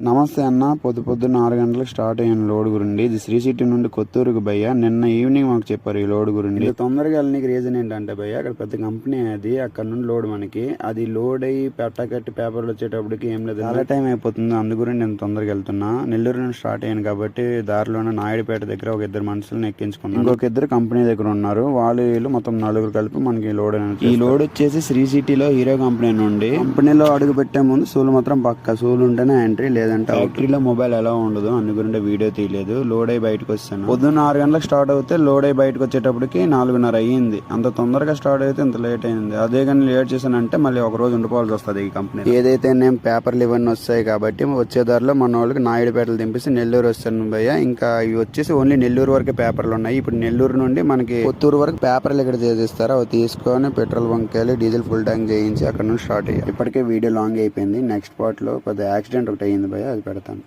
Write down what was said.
నమస్తే అన్న పొద్దు పొద్దున్న ఆరు గంటలకు స్టార్ట్ అయిన లోడ్ గురించి ఇది శ్రీ సిటీ నుండి కొత్తూరుకు భయ్య. నిన్న ఈవినింగ్ మాకు చెప్పారు ఈ లోడ్ గురించి తొందరగా వెళ్ళడానికి రీజన్ ఏంటంటే భయ్య అక్కడ పెద్ద కంపెనీ అది. అక్కడ నుండి లోడ్ మనకి. అది లోడ్ అయ్యి పెట్టకట్టి పేపర్లు వచ్చేటప్పటికి ఏం లేదు చాలా టైం అయిపోతుంది. అందు గురించి నేను తొందరగా వెళ్తున్నా. నెల్లూరు నుండి స్టార్ట్ అయ్యాను కాబట్టి దారిలోనే నాయుడుపేట దగ్గర ఒక ఇద్దరు మనుషులను ఎక్కించుకున్నాను. ఇంకొక ఇద్దరు కంపెనీ దగ్గర ఉన్నారు. వాళ్ళు వీళ్ళు మొత్తం నలుగురు కలిపి మనకి లోడ్ ఈ లోడ్ వచ్చేసి శ్రీ సిటీలో హీరో కంపెనీ నుండి. కంపెనీలో అడుగు పెట్టే ముందు సూలు మాత్రం పక్క. సూలు ఉంటేనే ఎంట్రీ లేదంటే ఫ్యాక్టరీలో మొబైల్ ఎలా ఉండదు అందు గురించి వీడియో తీయలేదు. లోడ్ అయ్యి బయటకు వచ్చాను పొద్దున్న ఆరు గంటలకు స్టార్ట్ అవుతే లోడ్ అయ్యి బయటకు వచ్చేటప్పటికి నాలుగున్నర అయ్యింది. అంత తొందరగా స్టార్ట్ అయితే ఇంత లేట్ అయింది. అదే కానీ లేట్ చేశానంటే మళ్ళీ ఒక రోజు ఉండిపోవాల్సి వస్తుంది ఈ కంపెనీ ఏదైతే నేను పేపర్లు ఇవన్నీ వస్తాయి కాబట్టి వచ్చే దారిలో మన వాళ్ళకి నాయుడుపేటలు దింపేసి నెల్లూరు వస్తాను భయ్య. ఇంకా ఇవి వచ్చేసి ఓన్లీ నెల్లూరు వరకే పేపర్లు ఉన్నాయి. ఇప్పుడు నెల్లూరు నుండి మనకి కొత్తూరు వరకు పేపర్లు ఇక్కడ చేసిస్తారు అవి తీసుకొని పెట్రోల్ బంక్ వెళ్ళి డీజిల్ ఫుల్ ట్యాంక్ చేయించి అక్కడ నుంచి స్టార్ట్ అయ్యాయి ఇప్పటికే వీడియో లాంగ్ అయిపోయింది. నెక్స్ట్ పార్ట్లో పెద్ద యాక్సిడెంట్ ఒకటి అయ్యింది భయ్య అది పెడతాను